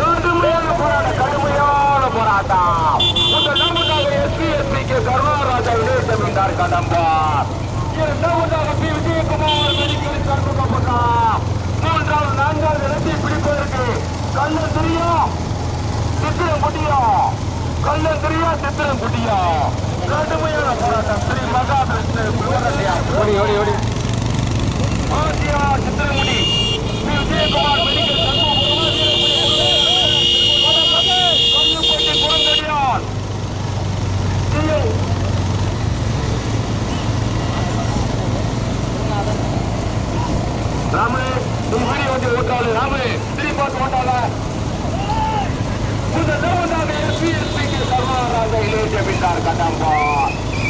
கடுமையான போராட்டம். கடுமையான போராட்டம் முதலாவதாக எஸ்பி எஸ்பி கே கருணாராஜா இளையமிந்தார் கடம்பார் இரண்டாவதாக பி. விஜயகுமார் மெடிக்கல் கண்டுக்கப்பட்டார் மூன்றாவது நான்காவது இடத்தை பிடிப்பதற்கு கண்ணன் தெரியும். சித்திரம் முடியும் கண்ணன் தெரியும் சித்திரம் முடியும் கடுமையான போராட்டம். ஸ்ரீ மகாகிருஷ்ணன் ஓடி ஓடி ஓடி. ஆசியா சித்திரமுடி.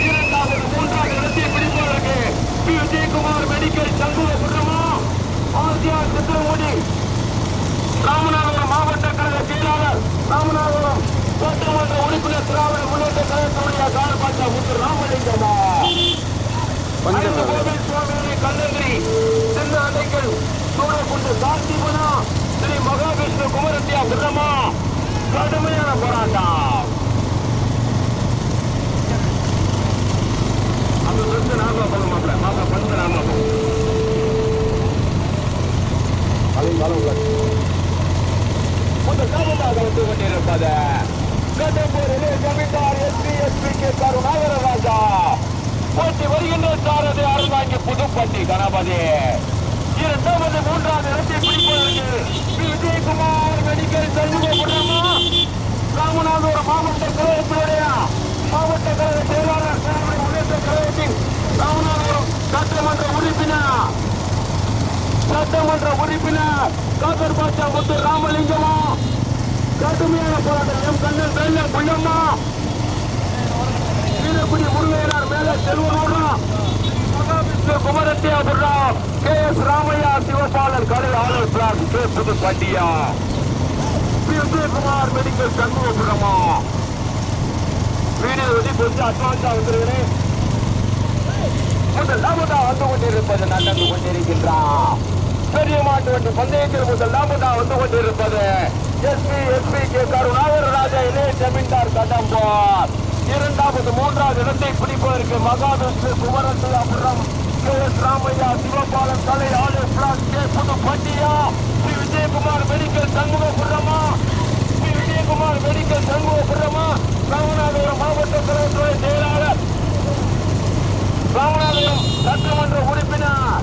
இரண்டாவது மூன்றாவது இடத்தை பிடிப்பதற்கு பி விஜயகுமார் மெடிக்கல் சண்முக சுற்றமா ஆசியார் சித்திரமோடி ராமநாதபுரம் மாவட்ட கழக செயலாளர் ராமநாதபுரம் சட்டமன்ற உறுப்பினர் திராவிட முன்னேற்ற கழகத்துடைய காலபாட்டா முத்து ராமலிங்கமா கோவில் சுவாமி கண்ணகிரி சின்ன அன்னைகள் சூழக்குண்டு சாந்திபுனா ஸ்ரீ மகாவிஷ்ணு குமரத்தியா பிரமா கடுமையான போராட்டம். அந்த சொத்து நாம போக மாப்பிள்ள மாப்பிள்ள பந்து நாம போகும் முதலாவதாக வந்து கொண்டிருப்பது கட்டப்பூரிலே ஜமீன்தார் SP SP K Karunakara Raja போட்டி வருகின்ற சாரதி அருள்வாங்கி புதுப்பட்டி கணபதி இரண்டாவது மூன்றாவது இடத்தை பிடிப்பதற்கு பி. விஜயகுமார் மெடிக்கல் சண்முகபுரமா ராமநாதபுரம் மாவட்ட கழகத்தினுடைய மாவட்ட கழக செயலாளர் முன்னேற்ற கழகத்தின் ராமநாதபுரம் சட்டமன்ற உறுப்பினர் சட்டமன்ற உறுப்பினர் காக்கர் பாட்சா முத்து ராமலிங்கமா. கடுமையான போராட்டம். எம் கண்ணன் வேலை புள்ளம்மா. வீரக்குடி முருகையனார் மேல செல்வனோடா மகாவிஷ்ணு குமரத்தியாபுரா கே எஸ் ராமையா சிவபாலன் கடல் ஆலர் பிளாக் கே புதுப்பட்டியா. பி விஜயகுமார் மெடிக்கல் சண்முகபுரமா. வீடியோ வந்து கொஞ்சம் அட்வான்ஸா வந்துருக்கிறேன். முதலாவதா வந்து கொண்டிருப்பது நடந்து கொண்டிருக்கின்றான் பெரிய மாட்டு வண்டி பந்தயத்தில் முதலாவதா வந்து கொண்டிருப்பது. SP SP K Karunakar Raja இளைய ஜமீன்தார் கடம்பார் இரண்டாவது மூன்றாவது இடத்தை பிடிப்பதற்கு மகாவிஷ்ணு குமரசுராபுரம் கே எஸ் ராமையா சிவபாலன் தலை ஆலு பிளாஸ் கே புதுப்பட்டியா ஸ்ரீ விஜயகுமார் மெடிக்கல் சண்முகபுரமா ஸ்ரீ விஜயகுமார் மெடிக்கல் சண்முகபுரமா ராமநாதபுரம் மாவட்ட கழகத்துறை செயலாளர் ராமநாதபுரம் சட்டமன்ற உறுப்பினர்.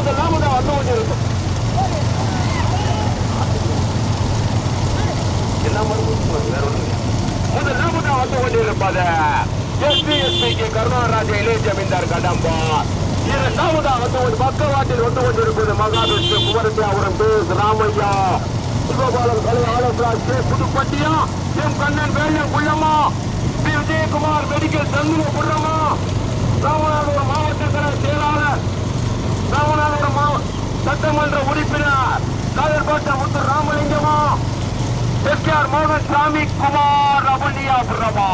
முதலாவது வந்து கொண்டிருக்கும் என்ன வேற ஒண்ணும் இல்லையா? வந்து கொண்டிருப்பது எஸ்பி எஸ்பிக்கு கருணாராஜ இளைய ஜமீன்தார் இரண்டாவதா வந்து ஒரு பக்கவாட்டில் வந்து கொண்டிருப்பது மகாவிஷ்ணு குமரத்தியாபுரம் பி எஸ் ராமையா. கலை ஆலோசராஜ் கே புதுப்பட்டியா எம் கண்ணன் வேலன் குள்ளம்மா பி. விஜயகுமார் மெடிக்கல் தந்து புள்ளம்மா ராமநாதபுரம் மாவட்டத்தில் ராமநாதபுரம் மாவ- சட்டமன்ற உறுப்பினர் காதல்பாட்ட முத்து ராமலிங்கமா எஸ்ஆர் மோகன் சாமி குமார் அபுல்யா புரமா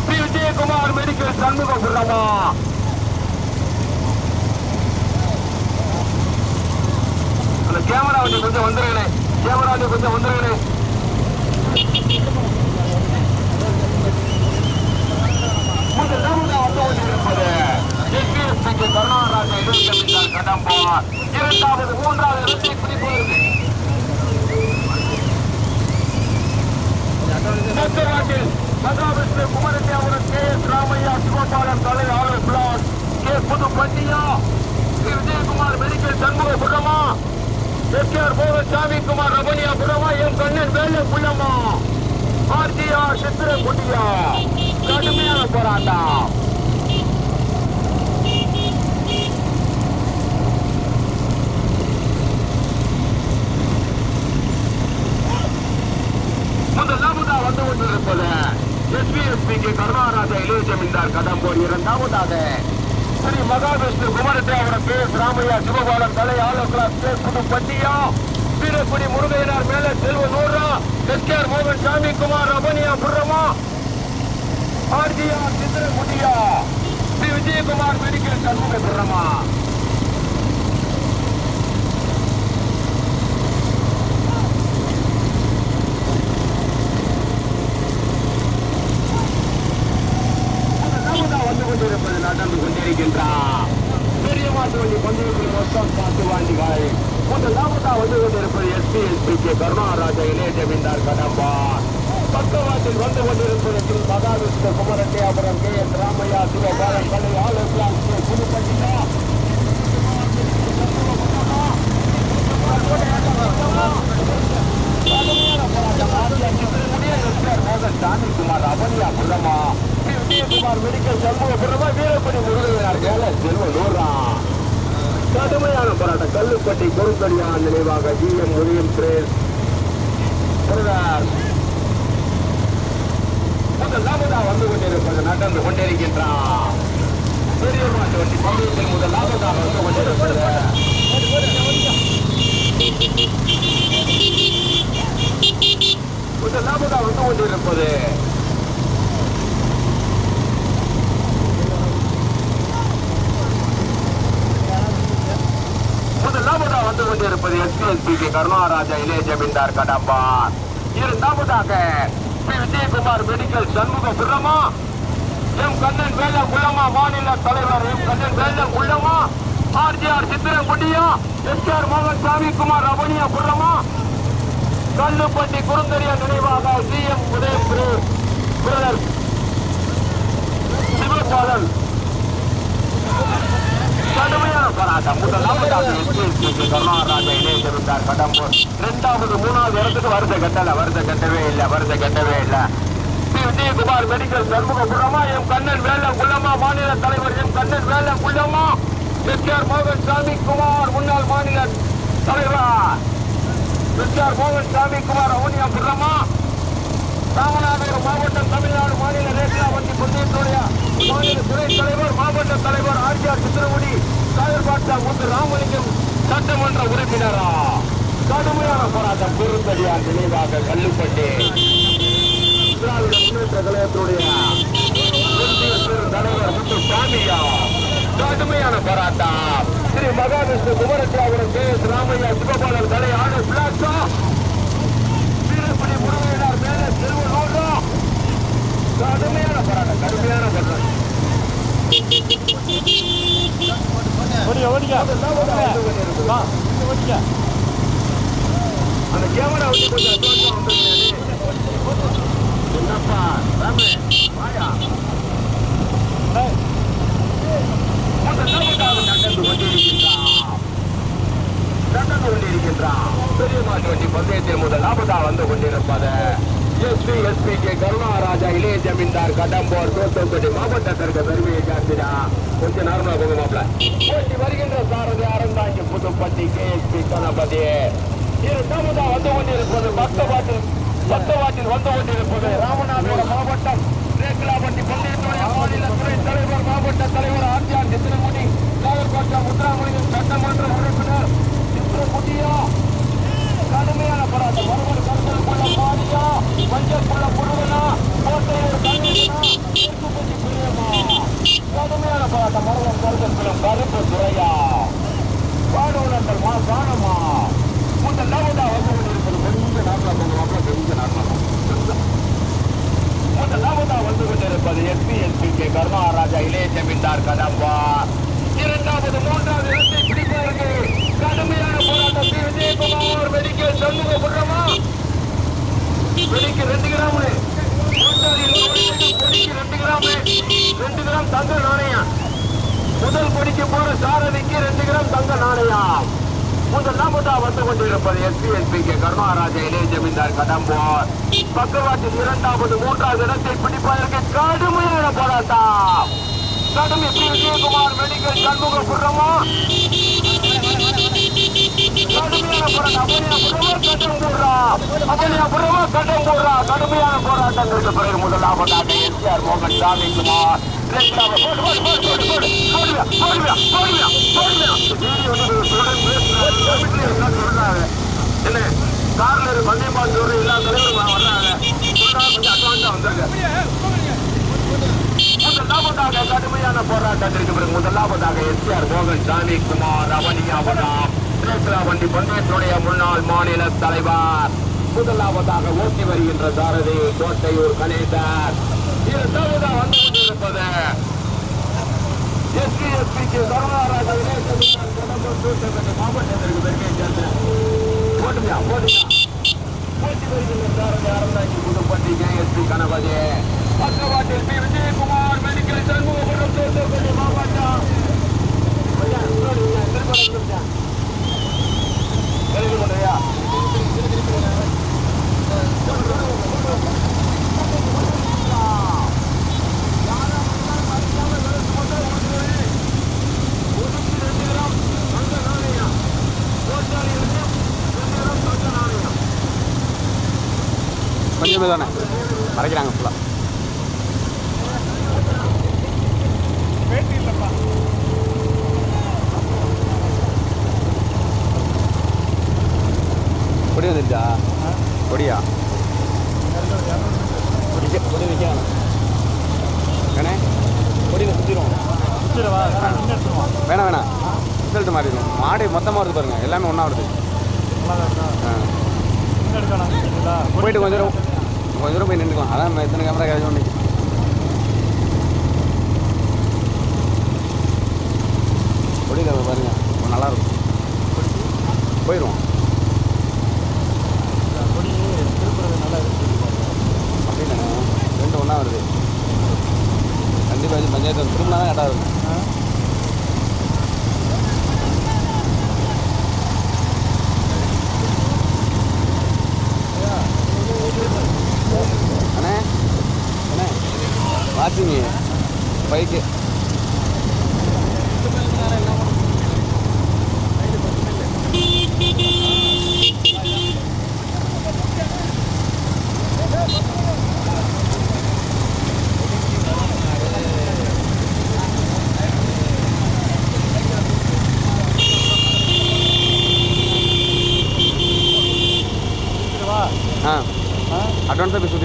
ஸ்ரீ விஜயகுமார் மெடிக்கல் சண்முக புரமா அந்த கேமரா வந்து கொஞ்சம் வந்துருங்களே கேமரா வந்து கொஞ்சம் வந்துருங்களே முதலாவதா வந்து கொண்டிருப்பது எஸ்பிஎஸ்பிக்கு கருணாராஜ கடம் போவார் இரண்டாவது மூன்றாவது இடத்தை பிடிப்பதற்கு நெத்தராட்டில் மகாவிஷ்ணு குமரத்தியாபுரம் கே எஸ் ராமையா சிவபாலன் தலை ஆலோ பிளாக் கே புதுப்பட்டியா ஸ்ரீ விஜயகுமார் மெடிக்கல் எஸ்கேஆர் குமார் கண்ணன் வேலை புள்ளமா கடுமையான போராட்டம் முதலாவதா வந்து கொண்டிருப்பது எஸ்பிஎஸ்பிக்கு கருணாராஜ இளைய ஜமீன்தார் கடம்போர் இரண்டாவதாக. ஸ்ரீ மகாவிஷ்ணு குமரத்தேவர கே ராமையா சிவபாலன் தலை ஆலோசனா கே புதுப்பட்டியா வீரக்குடி முருகையனார் மேல செல்வ நூறா. எஸ்கேஆர் மோகன் சாமி குமார் அபனியா புர்ரமா ஆர்ஜியா சித்திரகுட்டியா. ஸ்ரீ விஜயகுமார் மெடிக்கல் மெடிக்கல் சண்முக சுரமா வந்து கொண்டிருப்பது நடந்து கொண்டிருக்கின்றார். பெரிய மாட்டு வண்டி பந்தயத்தில் மொத்தம் பத்து வண்டிகள். முதலாவதா வந்து கொண்டிருப்பது எஸ்பி எஸ்பி கே கருணாராஜா இளைய ஜமீன்தார் கடம்பா. பக்கவாட்டில் வந்து கொண்டிருப்பது திரு குமரட்டி அப்புறம் கே. எஸ். ராமையா சிவபாலன் கலை ஆலோசலாம் புதுப்பட்டினா. சாமிக்குமார் அவனியா புறமா விஜயகுமார் மெடிக்கல் சண்முக வீரப்படி கடுமையான போராட்டம். கல்லுப்பட்டி குறுக்கடியான் நினைவாக ஜி எம் முருகன் பிரேஸ். முதலாவதா வந்து கொண்டிருப்பது நடந்து கொண்டிருக்கின்றான் பெரிய மாட்டு வண்டி பகுதியில் முதலாவதாக வந்து கொண்டிருப்பது முதலாவதா வந்து கொண்டிருப்பது முதலாவதா வந்து கொண்டிருப்பது எஸ்பிஎஸ்பி கே கருணாராஜா இளைய ஜமீன்தார் கடம்பார் இரண்டாவதாக பி. விஜயகுமார் மெடிக்கல் சண்முக சுரமா. எம். கண்ணன் வேல குள்ளமா மாநில தலைவர் எம். கண்ணன் வேல குள்ளமா ஆர்ஜிஆர் சித்திரங்குடியா எஸ். ஆர். மோகன் சாமி குமார் ரமணியா புறமா கல்லுப்பட்டி குருந்தரிய நினைவாக சி. எம். உதயபுரி. பிரதர் கடுமையான போராட்டம் கருணாராஜா கடம்பூர் இரண்டாவது மூணாவது இடத்துக்கு வருத கட்டல வருத கட்டவே இல்லை வருத கட்டவே இல்லை விஜயகுமார் மெடிக்கல் சண்முகபுரமா எம் கண்ணன் வேல குள்ளமா மாநில தலைவர் எம் கண்ணன் வேல குள்ளமா எஸ் ஆர் மோகன் சாமி குமார் முன்னாள் மாநில தலைவர் எஸ் ஆர் மோகன் சாமி குமார் அவனியா குள்ளமா ராமநாதபுரம் மாவட்டம் தமிழ்நாடு மாநில ரேக்லா வண்டி மாநில துணை தலைவர் மாவட்ட தலைவர் ஆர்ஜிஆர் சித்திரமுடி சாயர்பாட்டா முத்து ராமலிங்கம் சட்டமன்ற உறுப்பினரா? கடுமையான போராட்டம் பெருந்தடியார் நினைவாக கல்லுப்பட்டு. திராவிட முன்னேற்ற கழகத்துடைய தலைவர் முத்து சாமியா கடுமையான போராட்டம். ஸ்ரீ மகாவிஷ்ணு குமரத்தியாபுரம் கே எஸ் ராமையா சிவபாலர் தலை ஆடு வீரப்படி முருகையினார் மேலே செல்வனோடு கடுமையான போராட்டம் கடுமையான போராட்டம். ஓடிக்க ஓடிக்க. ஓடிக்க. அந்த கேமரா வந்து கொஞ்சம் என்னப்பா ராமே வாயா. நடந்து கொண்டிருக்கின்றான் பெரிய மாட்டு வண்டி பந்தயத்தில் முதலாவதா வந்து கொண்டிருப்பது. எஸ்பி எஸ்பி கே கருணாராஜா இளைய ஜமீன்தார் கடம்போர் தூத்துக்குடி மாவட்டத்திற்கு பெருமையை கொஞ்சம் நார்மலா போங்க மாப்பிள போட்டி வருகின்ற சாரதி அறந்தாங்கி புதுப்பட்டி கே எஸ்பி கணபதி இரண்டாவதா வந்து கொண்டிருப்பது பக்தவாட்டில் பக்தவாட்டில் வந்து கொண்டிருப்பது ராமநாதபுரம் மாவட்டம் மாநில துறை தலைவர் மாவட்ட தலைவர் ஆர்ஜிஆர் சித்திரமுடி நாகர்கோட்டா முத்துராமலிங்கம் சட்டமன்ற உறுப்பினர் சித்திரமுடியா கடுமையான போராட்டம். ஒருவர் கொள்ள பாடியா மஞ்சள்குள்ள புருவனா கோட்டையூர் கண்ணீரனா தெற்குப்பட்டி பிரியமா கடுமையான போராட்டம் ஒருவர் கருத்தலுக்குள்ள கருப்பு துறையா பாடுவனங்கள் மா காணமா முதல் லாவதா வந்து கொண்டிருப்பது கொஞ்சம் நார்மலா போங்க மாப்பிள கொஞ்சம் நார்மலா முதலாவதா வந்து கொண்டிருப்பது எஸ்பி எஸ்பி கே கருணாராஜா இளைய ஜமீன்தார் கடம்பா இரண்டாவது மூன்றாவது இடத்தை பிடிப்பதற்கு கடுமையான போராட்டம் பி. விஜயகுமார் மெடிக்கல் சண்முக புறமா வெடிக்கு ரெண்டு கிராம் வெடிக்கு ரெண்டு கிராம் ரெண்டு கிராம் தங்க நாணயம் முதல் கொடிக்கு போற சாரதிக்கு ரெண்டு கிராம் தங்க நாணயம் முதலாவதா வந்து கொண்டிருப்பது எஸ்பி எஸ்பி இளைய ஜமீன்தார் கடம்போர் பக்கவாட்டில் இரண்டாவது மூன்றாவது இடத்தை பிடிப்பதற்கு கடுமையான போராட்டம். கடும் எப்படி விஜயகுமார் மெடிக்கல் சண்முக புறமா? கடுமையான போராட்டங்களுக்கு பிறகு முதலாவதாக எஸ்ஆர் மோகன் சாமி குமார் என்ன? கார்ல இருக்கு பந்தயமான் சொல்ற எல்லா தலைவரும் வர்றாங்க. கொஞ்சம் அட்வான்ஸா வந்துருங்க. முதலாவதாக கடுமையான போராட்டத்திற்கு பிறகு முதலாவதாக எஸ்ஆர் மோகன் சாமி குமார் அவனியாவதாம் திரேசலா வண்டி பந்தயத்துடைய முன்னாள் மாநில தலைவர். முதலாவதாக ஓட்டி வருகின்ற சாரதி கோட்டையூர் கணேசர். இரண்டாவதாக வந்து கொண்டிருப்பது. எஸ்பி எஸ்பிக்கு கருணாராஜ மாவட்டத்திற்கு பெருமை சேர்ந்த போட்டுமையா போட்டுமையா போட்டி வருகின்ற சாரதி அறந்தாங்கி புதுப்பட்டி கேஎஸ்பி கணபதி பக்கவாட்டில் பி விஜயகுமார் மெடிக்கல் சண்முகபுரம் தூத்துக்குடி மாவட்டம் ஐயா, இன்னொரு ஐயா, திரும்ப வந்துருச்சா? எழுதி கொண்டுயா நல்லாயிருக்கும். போயிடுவோம்.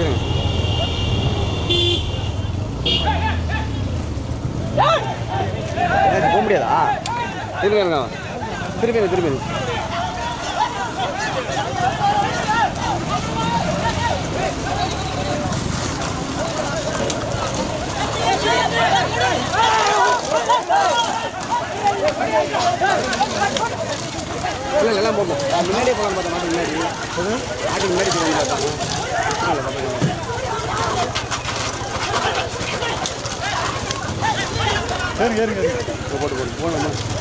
சுற்றிடுங்க போக முடியாதா? திரும்பி இருங்க திரும்பி திரும்பி. இல்லை எல்லாம் போகும் முன்னாடியே போகலாம் பார்த்தேன் மாட்டு முன்னாடி. மாட்டுக்கு முன்னாடி போகலாம் பார்த்தாங்க ஏறுங்க ஏறுங்க ஏறுங்க போட்டு சரி போட்டு போட்டு போகணும்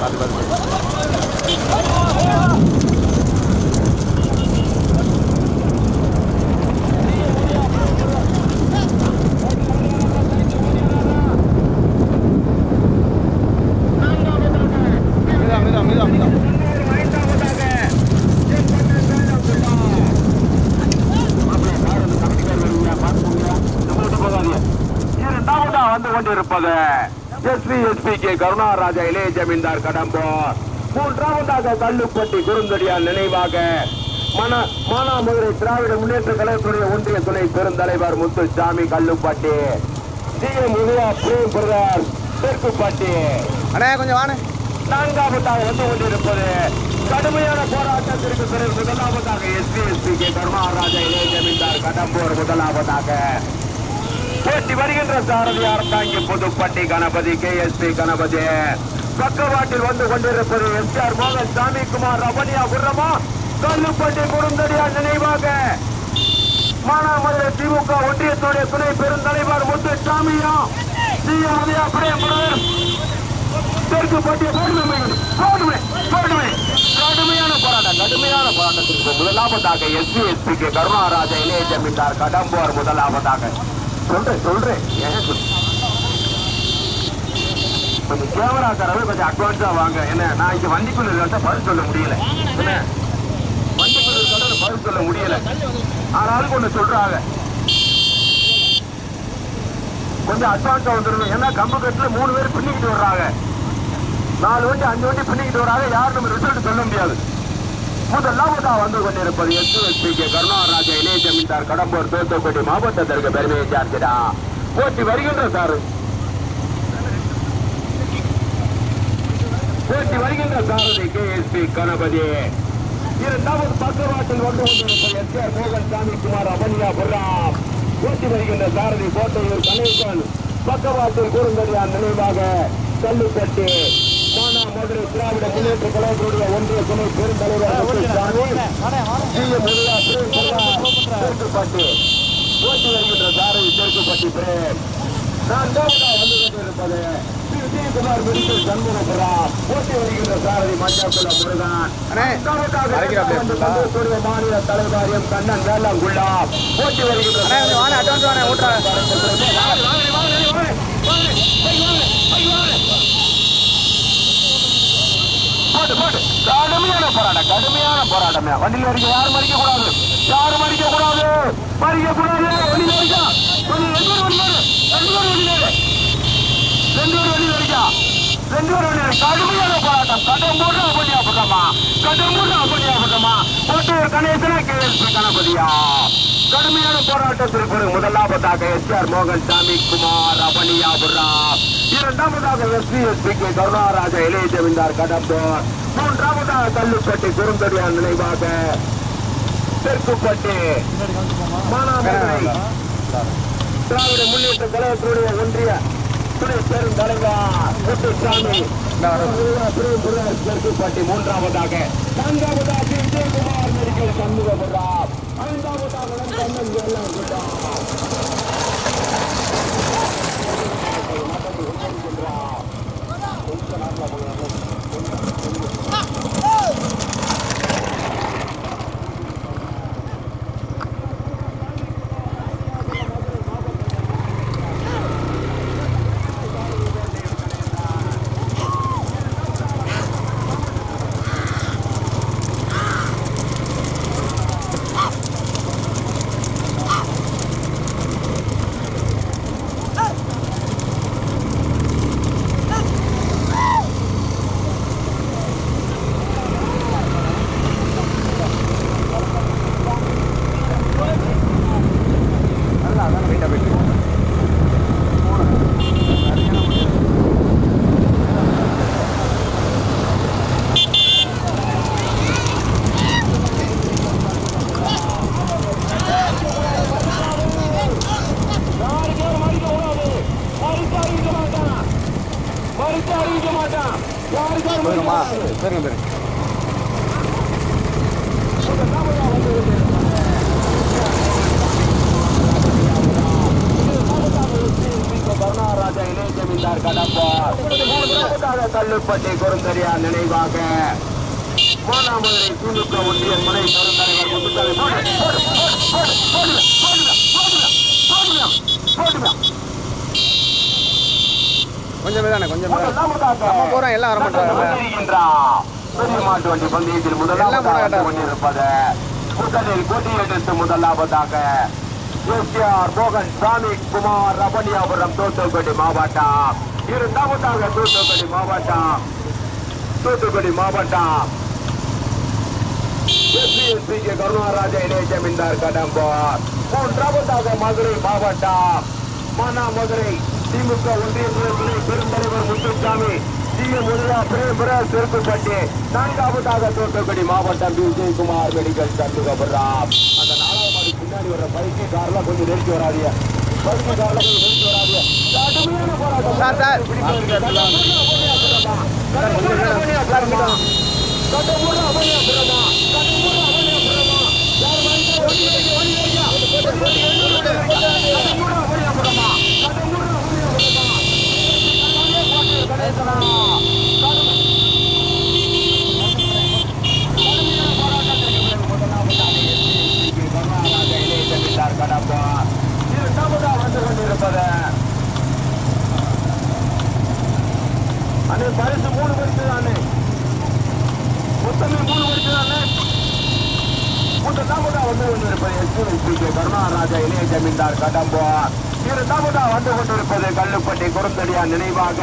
பார்த்து மீதா மீதா மீதா மீதா இரண்டாவதா வந்து கொண்டிருப்பது எஸ்பி எஸ்பி கே கருணாராஜா இளைய ஜமீன்தார் கடம்பூர் மூன்றாவதாக கல்லுப்பட்டி குறுந்தடியார் நினைவாக. மன மானாமதுரை திராவிட முன்னேற்ற கழகத்துடைய ஒன்றிய துணை பெருந்தலைவர் Muthusamy Kallupatti. M Udaya Prem brother Therkuppatti. அண்ணே கொஞ்சம் வாண்ணே. நான்காவதாக வந்து கொண்டிருப்பது கடுமையான போராட்டத்திற்கு பிறகு முதலாவதாக எஸ்பி எஸ்பி கே கருணாராஜா இளைய ஜமீன்தார் கடம்பூர் முதலாவதாக. போட்டி வருகின்ற சாரதியார் தாங்கி Puduppatti Ganapathi K S P Ganapathi. பக்கவாட்டில் வந்து கொண்டிருப்பது எஸ் ஆர் மோகன் சாமி குமார் ரமணியா குர்ரமா கல்லுப்பட்டி குறுந்தடியார் நினைவாக. மானாமதுரை திமுக ஒன்றியத்துடைய துணை பெருந்தலைவர் முத்து சாமியா எம் பிரேமர் தெற்கு பட்டிய போடுமை போடுமை போடுமை கடுமையான போராட்டம் கடுமையான போராட்டத்திற்கு முதலாவதாக எஸ்பி எஸ்பிக்கு கே கருணாராஜா இளைய ஜமீன்தார் கடம்பூர் முதலாவதாக. சொல்றேன் சொல்றேன். ஏன் கொஞ்சம் கேமரா கேமராக்காரவே கொஞ்சம் அட்வான்ஸா வாங்க. என்ன நான் இங்க வண்டிக்குள்ள இருக்க பதில் சொல்ல முடியல. என்ன? வண்டிக்குள்ள இருக்க பதில் சொல்ல முடியல. ஆனாலும் ஒண்ணு சொல்றாங்க. கொஞ்சம் அட்வான்ஸா வந்துடணும். ஏன்னா கம்பு கட்டுல மூணு பேர் பின்னிக்கிட்டு வர்றாங்க. நாலு வண்டி அஞ்சு வண்டி பின்னிக்கிட்டு வர்றாங்க. யாரும் நம்ம ரிசல்ட் சொல்ல முடியாது. முதலாவதா வந்து கொண்டிருப்பது எஸ்பி கே கருணாராஜா இளைய ஜமீன்தார் கடம்பூர் தூத்துக்குடி மாவட்டத்திற்கு பெருமையை சார்க்கிறா போட்டி வருகின்ற சார். போட்டி வருகின்ற சாரதி கே எஸ் பி கணபதி. இரண்டாவது பக்கவாட்டில் வந்து கொண்டிருப்பது எஸ் கே மோகன் சாமி குமார் அபன்யா புர்ராம் போட்டி வருகின்ற சாரதி கோட்டையூர் கணேசன். பக்கவாட்டில் கூறுந்தடியார் நினைவாக கல்லுப்பட்டு மானா மதுரை திராவிட முன்னேற்ற கழகத்துடைய ஒன்றிய துணை பெருந்தலைவர் தெற்குப்பட்டு போட்டி வருகின்ற சாரதி தெற்குப்பட்டி பிரேம் வந்து கொண்டிருப்பது விஜயகுமார் மெடிக்கல் சண்முகபுரா. போட்டி வருகின்ற சாரதி மஞ்சாக்குள முருகன் அண்ணே, அழைக்கிறாப்ல இருக்குல்ல? சந்தோஷத்துடைய மாநில தலைவர் எம் கண்ணன் வேளாங்குள்ளா. போட்டி வருகின்ற வாங்க. போட்டு போட்டு கடுமையான போராட்டம் கடுமையான போராட்டம். வண்டியில் இருக்க யாரும் அடிக்க கூடாது யாரும் அடிக்க கூடாது மறிக்க கூடாது வண்டியில் அடிக்கா ரெண்டு பேர் வண்டி ரெண்டு பேர் வண்டி ரெண்டு பேர் வண்டியில் ரெண்டு பேர் வண்டி கடுமையான போராட்டம். கடும் போட்டு அப்படியா பக்கமா கடும் போட்டு அப்படியா பக்கமா போட்டு ஒரு கணேசனா கேள்வி கணபதியா? கடுமையான போராட்டத்திற்கு முதலாவதாக எஸ் ஆர் மோகன் சாமி குமார் அவனியாபுரா இரண்டாவதாக எஸ்பி எஸ்பி கே கருணாராஜா இளைய ஜமீன்தார் கடம்பூர். மூன்றாவதாக கல்லுப்பட்டி குறுந்தடியார் நினைவாக. தெற்குப்பட்டி மானாமதுரை திராவிட முன்னேற்ற கழகத்தினுடைய ஒன்றிய துணை பெருந்தலைவர் முத்துசாமி. தெற்குப்பட்டி மூன்றாவதாக நான்காவதாக விஜயகுமார் மெடிக்கல் சண்முகபுரா ஐந்தாவதாக கண்ணன் வேளாங்குளம் நல்லா அதான் வெயிட்டாக போயிட்டு இருக்கு. யாருக்கு யாரும் மறிக்க கூடாது மறிக்க அறிவிக்க மாட்டான் மறிக்க அறிவிக்க மாட்டான் யாருக்கு யாரும் மறிக்க போயிருமா கூடாது. சரிங்க போயிருங்க கருணாராஜா இளைய ஜமீன்தார் கடம்பார் மூன்றாவதாக கல்லுப்பட்டி குறுந்தரியா நினைவாக மானாமதுரை திமுக ஒன்றிய துணை பெருந்தலைவர் முத்துசாமி போடு, போடு, போடு, போடு, போடுங்க, போடுங்க, போடுங்க, போடுங்க, போடுங்க. கொஞ்சம் தானே கொஞ்சம் நம்ம போறோம், எல்லாம் வர மாட்டாங்க. எல்லாம் போட. கொண்டிருப்பது. முதலாவதாக எஸ்ஆர் மோகன் சாமி குமார் ரபணியாபுரம் தூத்துக்குடி மாவட்டம். இரண்டாவதாக தூத்துக்குடி மாவட்டம். தூத்துக்குடி மாவட்டம். SP K. கருணாராஜா இளைய ஜமீன்தார் கடம்பூர் மூன்றாவதாக மதுரை மாவட்டம். மானா மதுரை திமுக ஒன்றிய துணை பெருந்தலைவர் முத்துசாமி டி எம். முருகா பிரேபுர திருப்புப்பட்டி நான்காவதாக தூத்துக்குடி மாவட்டம் பி. விஜயகுமார் மெடிக்கல் சண்முகபுரம் அந்த நாலாவது மாடி பின்னாடி வர பைக்கு கார்ல கொஞ்சம் நெருக்கி வராதிய பைக்கு கார்ல கொஞ்சம் நெருக்கி வராதிய கடுமையான போராட்டம். கட்டமுறை அபனியாபுரமா கட்டமுறை அபனியாபுரமா யார் வாங்கிட்டு ஒடி வைக்க ஒடி வைக்க கட்டமுறை அபனியாபுரமா கட்டமுறை அபனியாபுரமா கணேசனா இரண்டாவதா வந்து கொண்டிருப்பது கொண்டிருப்பது எஸ்பி கே கருணாராஜா இளைய ஜமீன்தார் கடம்போ இரண்டாவதா வந்து கொண்டிருப்பது கல்லுப்பட்டி குறுந்தடியா நினைவாக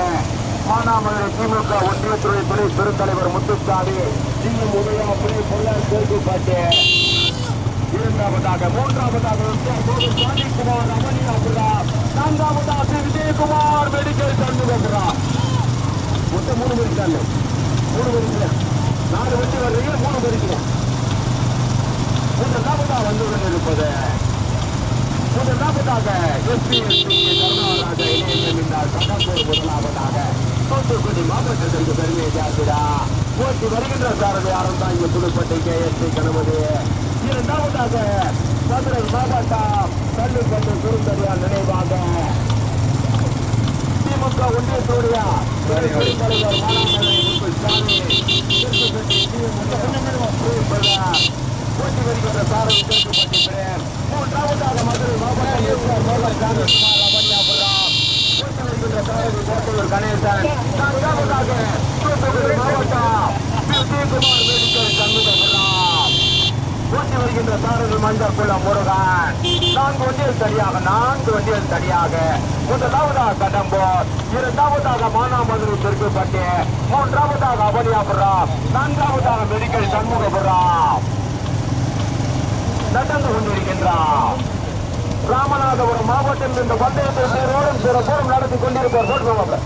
மானாமதுரை திமுக ஒன்றியத்துறை துணை பெருந்தலைவர் முத்துசாமி சிங்கம் உதயா புனை பொள்ளார் சேர்க்கப்பட்டு இரண்டாவதாக மூன்றாவதாக சுவாமிக்குமார் அமனியாபுரா நான்காவதாக விஜயகுமார் மெடிக்கல் சண்முகபுரா மொத்தம் மூணு பேருக்கு நாலு வண்டி வர்றீங்க மூணு பேருக்கு மூன்றாவதா வந்து கொண்டிருப்பது முதலாவதாக எஸ்பி கருணாராஜ முதலாவதாக. தூத்துக்குடி மாவட்டத்திற்கு பெருமை சேர்க்கிறா போட்டி வருகின்ற சாரதி யாரும் தான் இங்கு Puduppatti K S P Ganapathi. இரண்டாவதாக மதுரை மாவட்டம் கல்லுப்பட்டு குறுந்தறியார் நினைவாக. திமுக ஸ்ரீ போட்டி வருகின்ற சாரதி சேர்க்கப்பட்டிருக்கிறேன் மூன்றாவதாக மதுரை மாவட்டம் எஸ்ஆர் மோகன் காந்திகுமார் அமன்யாபுரம் போட்டி வருகின்ற சாரதி கோட்டையூர் கணேசன் நான்காவதாக தூத்துக்குடி மாவட்டம். விஜயகுமார் மெடிக்கல் சண்முகபுரம் போட்டி வருகின்ற சாரதி மஞ்சள் குளம் முருகன். நான்கு வண்டிகள் தனியாக நான்கு வண்டிகள் தனியாக. முதலாவதாக கடம்பூர் இரண்டாவதாக மானாமதுரை தெற்குப்பட்டி மூன்றாவதாக அவனியாபுரம் நான்காவதாக மெடிக்கல் சண்முகபுரம். நடந்து கொண்டிருக்கின்றார். ராமநாதபுரம் மாவட்டம் இந்த பந்தயத்தை பேரோடும் சிறப்போடும் நடத்தி கொண்டிருப்பார் போட்டுக்கோங்க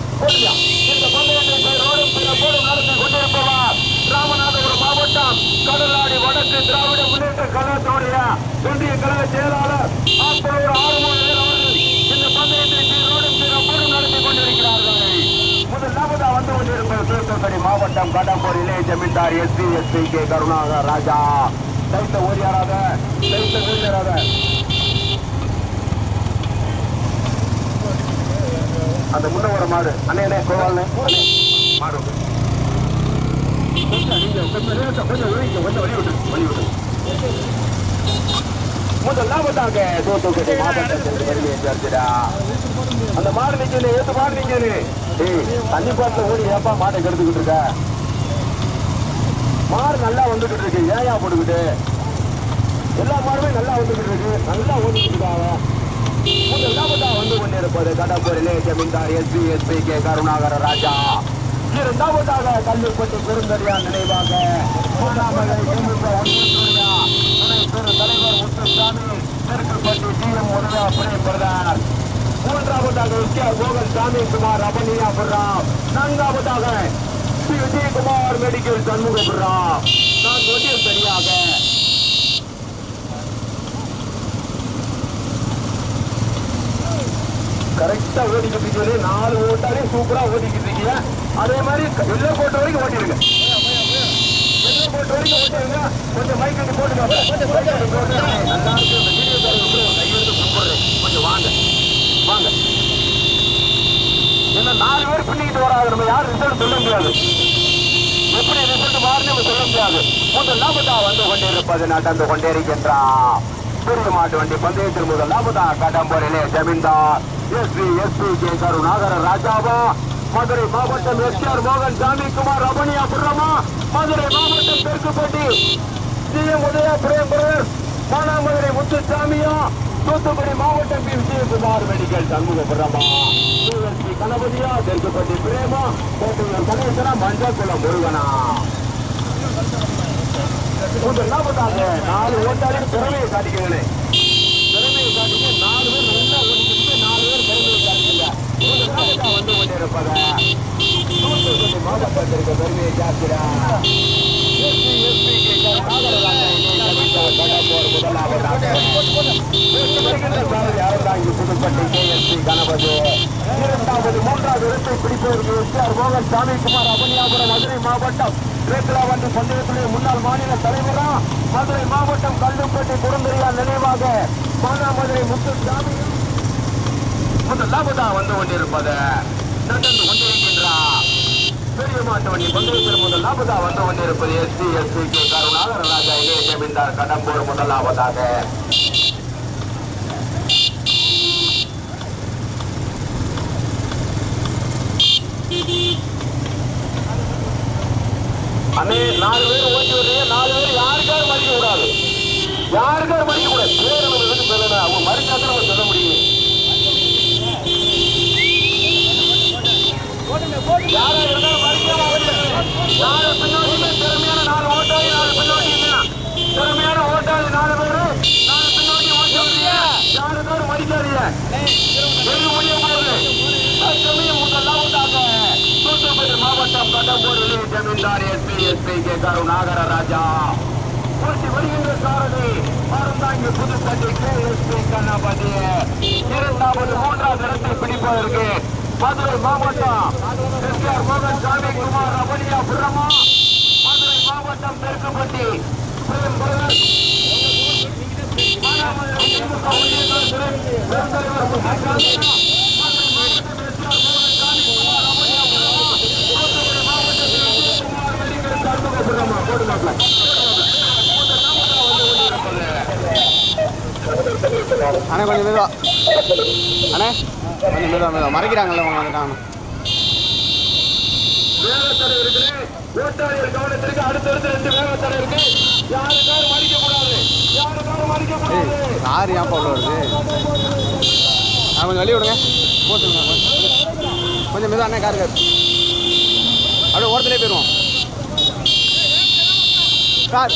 இந்த பந்தயத்தை பேரோடும் சிறப்போடும் நடத்தி கொண்டிருப்பவர். ராமநாதபுரம் மாவட்டம் கடலாடி வடக்கு திராவிட முன்னேற்ற கழகத்துடைய ஒன்றிய கழக செயலாளர் ஆப்பலூர் ஆறுமுகர் அவர்கள் இந்த பந்தயத்தை பேரோடும் சிறப்போடும் நடத்தி கொண்டிருக்கிறார்கள். முதலாவதா வந்து கொண்டிருப்பது தூத்துக்குடி மாவட்டம் கடம்பூர் இளைய ஜமீன்தார் SP SP K Karunakar Raja. தைத்த ஓடியாராத தைத்த ஓடியாராத அந்த முன்ன வர மாடு. அண்ணே அண்ணே கோவால் மாடு விடு. கொஞ்சம் நீங்க கொஞ்சம் லேசா, கொஞ்சம் வெளியிங்க, கொஞ்சம் வெளிய விட்டு வெளிய விட்டு முதலாவதாக தூத்துக்குடி மாவட்டத்திற்கு வருகை சேர்க்கிறா அந்த மாடு நிக்கணும் ஏத்து மாடு நிக்கணும் ஏய் தண்ணி பாட்டில் ஓடி ஏப்பா மாட்டை கெடுத்துக்கிட்டு இருக்க மாடு நல்லா வந்துகிட்டு இருக்கு ஏயா போட்டுக்கிட்டு எல்லா மாடுமே நல்லா வந்துகிட்டு இருக்கு நல்லா ஓடிக்கிட்டு இருக்காங்க முதலாவதா வந்து கொண்டிருப்பது கடம்பூரிலே ஜமீன்தார் SP SP K Karunakara Raja இரண்டாவதாக கல்லுப்பட்டு பெருந்தறியா நினைவாக மூன்றாவது பெரு தலைவர் முத்துசாமி தெற்குப்பட்டி டி எம் முருகா புனை மூன்றாவதாக எஸ்கே கோகல் சாமி குமார் அபனியாபுரம் நான்காவதாக ஸ்ரீ விஜயகுமார் மெடிக்கல் சண்முகபுரம் நான் ஒன்றியம் சரியாக கரெக்டா ஓடிக்கிட்டு இருக்கீங்க நாலு ஓட்டாலே சூப்பரா ஓடிக்கிட்டு இருக்கீங்க. அதே மாதிரி எல்லை கோட்டை வரைக்கும் ஓட்டிடுங்க. எல்லை கோட்டை வரைக்கும் ஓட்டிடுங்க. கொஞ்சம் மைக் கட்டி போட்டுங்க. நல்லா இருக்கு இந்த வீடியோ காரங்க கையெழுத்து கும்பிடுறேன் கொஞ்சம் வாங்க. வாங்க. என்ன நாலு பேர் பின்னிக்கிட்டு வராங்க. நம்ம யாரும் ரிசல்ட் சொல்ல முடியாது. எப்படி ரிசல்ட் மாறுன்னு சொல்ல முடியாது. முதல் லாபத்தா வந்து கொண்டிருப்பது. நடந்து கொண்டிருக்கின்றான். பெரிய மாட்டு வண்டி பந்தயத்தில் முதல் லாபத்தா கடம்பூரிலே ஜமீன்தார் எஸ்பி எஸ்பி கே கருணாகர ராஜாவா. மதுரை மாவட்டம் எஸ்ஆர் மோகன் சாமி குமார் ரமணியா புரமா மதுரை மாவட்டம் தெற்குப்பட்டி சிஎம் உதயா பிரேம்பரர் மானாமதுரை முத்துசாமியா. தூத்துக்குடி மாவட்டம் பி விஜயகுமார் மெடிக்கல் சண்முகபுரமா சிஎஸ்பி கணபதியா தெற்குப்பட்டி பிரேமா. கோட்டையூர் கணேசனா மஞ்சக்குளம் முருகனா. முதல் லாபத்தாங்க நாலு ஓட்டாளி திறமையை காட்டிக்கங்களே திறமையை காட்டிக்க நாலு பேர் நல்லா ஓடிக்கிட்டு நாலு பேர் திறமையை காட்டிக்கங்க முதல் லாபத்தா வந்து கொண்டிருப்பத தூத்துக்குடி மாவட்டத்திற்கு பெருமையை காக்கிறா எஸ்பி எஸ்பி கே நாகரலாங்க கடம்பூர் முதலாவதாக Puduppatti K S P Ganapathi. இரண்டாவது மூன்றாவது இடத்தை பிடிப்பதற்கு எஸ்ஆர் மோகன் சாமிக்குமார் அபனியாபுரம் மதுரை மாவட்டம். ரேத்லாவண்டி பந்தயத்துடைய முன்னாள் மாநில தலைவரா மதுரை மாவட்டம் கல்லுப்பட்டி குறுந்தறியார் நினைவாக மானாமதுரை முத்துசாமி முதலாவதா வந்து கொண்டிருப்பது நடந்து கொண்டிருக்கின்றார் பெரிய மாட்டு வண்டி பந்தயத்தில் முதலாவதா வந்து கொண்டிருப்பது SP SP K Karunakara Raja இளைய ஜமீன்தார் கடம்பூர் முதலாவதாக அண்ணே நாலு பேர் ஓட்டி வரீங்க நாலு பேர் யாருக்காரும் மறிக்க கூடாது. யாருக்காரும் மறிக்க கூடாது. பேர் நம்ம எதுக்கு சொல்லல? அவங்க மறிச்சாக்க நம்ம சொல்ல முடியும். யாரா இருந்தாலும் மறிக்காம நாலு பின்னோட்டியுமே திறமையான நாலு ஓட்டாளி நாலு பின்னோட்டி திறமையான ஓட்டாளி நாலு பேரு. நாலு பின்னோட்டி ஓட்டி வரீங்க யாருக்காரும் மறிக்காதீங்க ஜமீன்தார் SP SP K Karunakara Raja. போட்டி வருகின்ற சாரதி மருந்தாங்கி புதுப்பட்டி கே எஸ்பி கண்ணாபதி. இரண்டாவது மூன்றாவது இடத்தை பிடிப்பதற்கு மதுரை மாவட்டம் எஸ்ஆர் மோகன் சாமி குமார் ரமணியா புரமா மதுரை மாவட்டம் தெற்குப்பட்டி பிரேம் பிரதர். அண்ணே கொஞ்சம் மெதுவா. அண்ணே கொஞ்சம் மெதுவா மெதுவா. மறைக்கிறாங்கல்ல அவங்க வந்துட்டாங்க வேகத்தடை இருக்குது ஓட்டாளிகள் கவனத்திற்கு அடுத்தடுத்து ரெண்டு வேகத்தடை இருக்கு யாருக்காரும் மறிக்க கூடாது மறிக்க கூடாது ஏன் வருது கொஞ்சம் வழி விடுங்க. போட்டுருங்க கொஞ்சம் கொஞ்சம் மெதுவா அண்ணே கார் கார். அப்படியே ஓரத்துலேயே போயிடுவோம். சார்